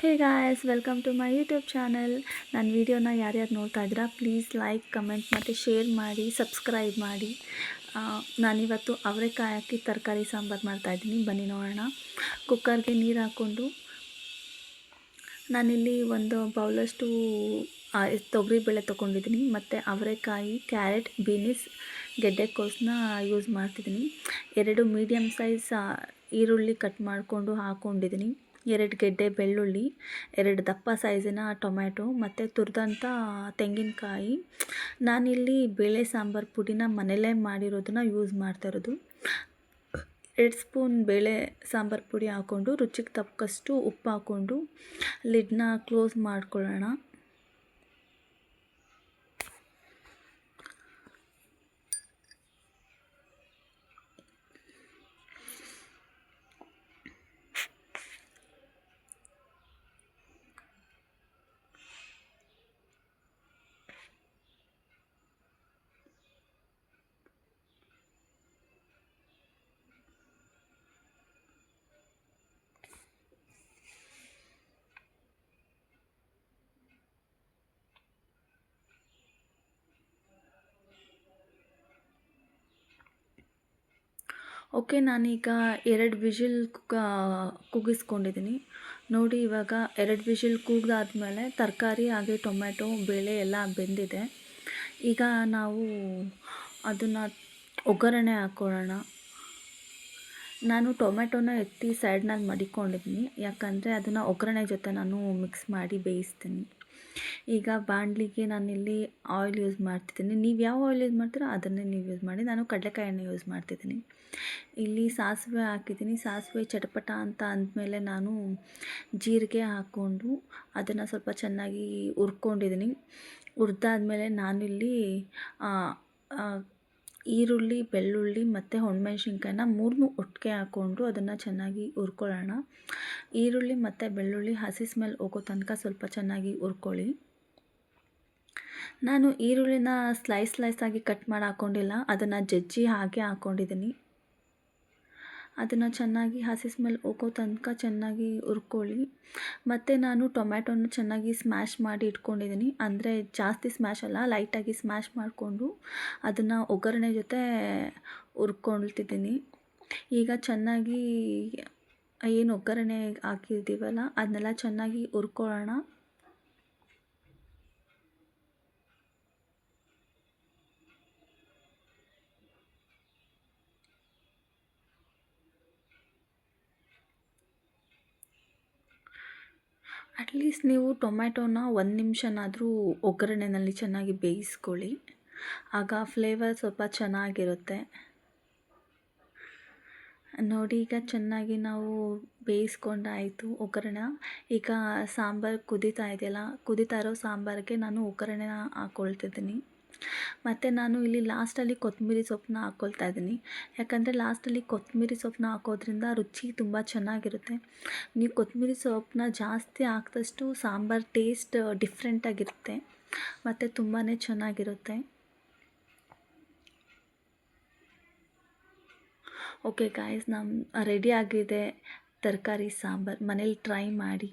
Hey guys welcome to my YouTube channel ನನ್ನ ವೀಡಿಯೋನ ಯಾರ್ಯಾರು ನೋಡ್ತಾ ಇದ್ದೀರಾ ಪ್ಲೀಸ್ ಲೈಕ್ ಕಮೆಂಟ್ ಮತ್ತು ಶೇರ್ ಮಾಡಿ ಸಬ್ಸ್ಕ್ರೈಬ್ ಮಾಡಿ. ನಾನಿವತ್ತು ಅವರೆಕಾಯಿ ಹಾಕಿ ತರಕಾರಿ ಸಾಂಬಾರು ಮಾಡ್ತಾಯಿದ್ದೀನಿ ಬನ್ನಿ ನೋಡೋಣ. ಕುಕ್ಕರ್ಗೆ ನೀರು ಹಾಕ್ಕೊಂಡು ನಾನಿಲ್ಲಿ ಒಂದು ಬೌಲಷ್ಟು ತೊಗರಿಬೇಳೆ ತೊಗೊಂಡಿದ್ದೀನಿ. ಮತ್ತು ಅವರೆಕಾಯಿ, ಕ್ಯಾರೆಟ್, ಬೀನಿಸ್ ಗೆಡ್ಡೆಕೋಸನ್ನ ಯೂಸ್ ಮಾಡ್ತಿದ್ದೀನಿ. ಎರಡು ಮೀಡಿಯಮ್ ಸೈಜ್ ಈರುಳ್ಳಿ ಕಟ್ ಮಾಡಿಕೊಂಡು ಹಾಕ್ಕೊಂಡಿದ್ದೀನಿ ಎರಡು ಗೆಡ್ಡೆ ಬೆಳ್ಳುಳ್ಳಿ, ಎರಡು ದಪ್ಪ ಸೈಜಿನ ಟೊಮ್ಯಾಟೊ ಮತ್ತು ತುರಿದಂಥ ತೆಂಗಿನಕಾಯಿ. ನಾನಿಲ್ಲಿ ಬೇಳೆ ಸಾಂಬಾರು ಪುಡಿನ ಮನೆಯಲ್ಲೇ ಮಾಡಿರೋದನ್ನ ಯೂಸ್ ಮಾಡ್ತಾ ಇರೋದು. ಎರಡು ಸ್ಪೂನ್ ಬೇಳೆ ಸಾಂಬಾರು ಪುಡಿ ಹಾಕ್ಕೊಂಡು ರುಚಿಗೆ ತಕ್ಕಷ್ಟು ಉಪ್ಪು ಹಾಕ್ಕೊಂಡು ಲಿಡ್ನ ಕ್ಲೋಸ್ ಮಾಡ್ಕೊಳ್ಳೋಣ. ಓಕೆ, ನಾನೀಗ ಎರಡು ವಿಷಿಲ್ ಕುಕ್ಕ ಕೂಗಿಸ್ಕೊಂಡಿದ್ದೀನಿ ನೋಡಿ, ಇವಾಗ ಎರಡು ವಿಷಿಲ್ ಕೂಗಿದಾದ್ಮೇಲೆ ತರಕಾರಿ ಹಾಗೆ ಟೊಮ್ಯಾಟೊ, ಬೇಳೆ ಎಲ್ಲ ಬೆಂದಿದೆ. ಈಗ ನಾವು ಅದನ್ನು ಒಗ್ಗರಣೆ ಹಾಕ್ಕೊಳ್ಳೋಣ ನಾನು ಟೊಮೆಟೊನ ಎತ್ತಿ ಸೈಡ್ನಲ್ಲಿ ಮಡಿಕೊಂಡಿದ್ದೀನಿ ಯಾಕಂದರೆ ಅದನ್ನು ಒಗ್ಗರಣೆ ಜೊತೆ ನಾನು ಮಿಕ್ಸ್ ಮಾಡಿ ಬೇಯಿಸ್ತೀನಿ. ಈಗ ಬಾಣಲಿಗೆ ನಾನಿಲ್ಲಿ ಆಯಿಲ್ ಯೂಸ್ ಮಾಡ್ತಿದ್ದೀನಿ. ನೀವು ಯಾವ ಆಯಿಲ್ ಯೂಸ್ ಮಾಡ್ತೀರೋ ಅದನ್ನೇ ನೀವು ಯೂಸ್ ಮಾಡಿ. ನಾನು ಕಡಲೆಕಾಯಿ ಯೂಸ್ ಮಾಡ್ತಿದ್ದೀನಿ. ಇಲ್ಲಿ ಸಾಸಿವೆ ಹಾಕಿದ್ದೀನಿ. ಸಾಸಿವೆ ಚಟಪಟ ಅಂತ ಅಂದಮೇಲೆ ನಾನು ಜೀರಿಗೆ ಹಾಕ್ಕೊಂಡು ಅದನ್ನು ಸ್ವಲ್ಪ ಚೆನ್ನಾಗಿ ಹುರ್ಕೊಂಡಿದ್ದೀನಿ. ಹುರಿದಾದ್ಮೇಲೆ ನಾನಿಲ್ಲಿ ಈರುಳ್ಳಿ, ಬೆಳ್ಳುಳ್ಳಿ ಮತ್ತು ಒಣಮೆಣ್ಸಿನ್ಕಾಯಿನ ಮೂರನ್ನೂ ಒಟ್ಟಿಗೆ ಹಾಕ್ಕೊಂಡು ಅದನ್ನು ಚೆನ್ನಾಗಿ ಹುರ್ಕೊಳ್ಳೋಣ. ಈರುಳ್ಳಿ ಮತ್ತು ಬೆಳ್ಳುಳ್ಳಿ ಹಸಿ ಸ್ಮೆಲ್ ಹೋಗೋ ತನಕ ಸ್ವಲ್ಪ ಚೆನ್ನಾಗಿ ಹುರ್ಕೊಳ್ಳಿ. ನಾನು ಈರುಳ್ಳಿನ ಸ್ಲೈಸ್ ಸ್ಲೈಸ್ ಆಗಿ ಕಟ್ ಮಾಡಿ ಹಾಕ್ಕೊಂಡಿಲ್ಲ ಅದನ್ನು ಜಜ್ಜಿ ಹಾಗೆ ಹಾಕ್ಕೊಂಡಿದ್ದೀನಿ ಅದನ್ನು ಚೆನ್ನಾಗಿ ಹಸಿ ಸ್ಮೆಲ್ ಹೋಗೋ ತನಕ ಚೆನ್ನಾಗಿ ಹುರ್ಕೊಳ್ಳಿ. ಮತ್ತು ನಾನು ಟೊಮ್ಯಾಟೊನ ಚೆನ್ನಾಗಿ ಸ್ಮ್ಯಾಶ್ ಮಾಡಿ ಇಟ್ಕೊಂಡಿದ್ದೀನಿ ಅಂದರೆ ಜಾಸ್ತಿ ಸ್ಮ್ಯಾಶ್ ಅಲ್ಲ ಲೈಟಾಗಿ ಸ್ಮ್ಯಾಶ್ ಮಾಡಿಕೊಂಡು ಅದನ್ನು ಒಗ್ಗರಣೆ ಜೊತೆ ಹುರ್ಕೊಳ್ತಿದ್ದೀನಿ ಈಗ ಚೆನ್ನಾಗಿ ಏನು ಒಗ್ಗರಣೆ ಹಾಕಿರ್ತೀವಲ್ಲ, ಅದನ್ನೆಲ್ಲ ಚೆನ್ನಾಗಿ ಹುರ್ಕೊಳ್ಳೋಣ. ಅಟ್ಲೀಸ್ಟ್ ನೀವು ಟೊಮ್ಯಾಟೋನ ಒಂದು ನಿಮಿಷನಾದರೂ ಒಗ್ಗರಣೆನಲ್ಲಿ ಚೆನ್ನಾಗಿ ಬೇಯಿಸ್ಕೊಳ್ಳಿ. ಆಗ ಫ್ಲೇವರ್ ಸ್ವಲ್ಪ ಚೆನ್ನಾಗಿರುತ್ತೆ. ನೋಡಿ, ಈಗ ಚೆನ್ನಾಗಿ ನಾವು ಬೇಯಿಸ್ಕೊಂಡಾಯಿತು ಒಗ್ಗರಣೆ. ಈಗ ಸಾಂಬಾರು ಕುದೀತಾ ಇದೆಯಲ್ಲ, ಕುದೀತಾ ಇರೋ ಸಾಂಬಾರಿಗೆ ನಾನು ಒಗ್ಗರಣೆನ ಹಾಕ್ಕೊಳ್ತಿದ್ದೀನಿ ಮತ್ತು ನಾನು ಇಲ್ಲಿ ಲಾಸ್ಟಲ್ಲಿ ಕೊತ್ತಂಬರಿ ಸೊಪ್ಪನ್ನ ಹಾಕ್ಕೊಳ್ತಾ ಇದ್ದೀನಿ ಯಾಕಂದರೆ ಲಾಸ್ಟಲ್ಲಿ ಕೊತ್ತಂಬರಿ ಸೊಪ್ಪನ್ನ ಹಾಕೋದ್ರಿಂದ ರುಚಿ ತುಂಬ ಚೆನ್ನಾಗಿರುತ್ತೆ. ನೀವು ಕೊತ್ತಂಬರಿ ಸೊಪ್ಪನ್ನ ಜಾಸ್ತಿ ಹಾಕಿದಷ್ಟು ಸಾಂಬಾರು ಟೇಸ್ಟ್ ಡಿಫ್ರೆಂಟಾಗಿರುತ್ತೆ ಮತ್ತು ತುಂಬಾ ಚೆನ್ನಾಗಿರುತ್ತೆ. ಓಕೆ ಗಾಯ್ಸ್ ನಮ್ಮ ರೆಡಿ ಆಗಿದೆ ತರಕಾರಿ ಸಾಂಬಾರು. ಮನೇಲಿ ಟ್ರೈ ಮಾಡಿ.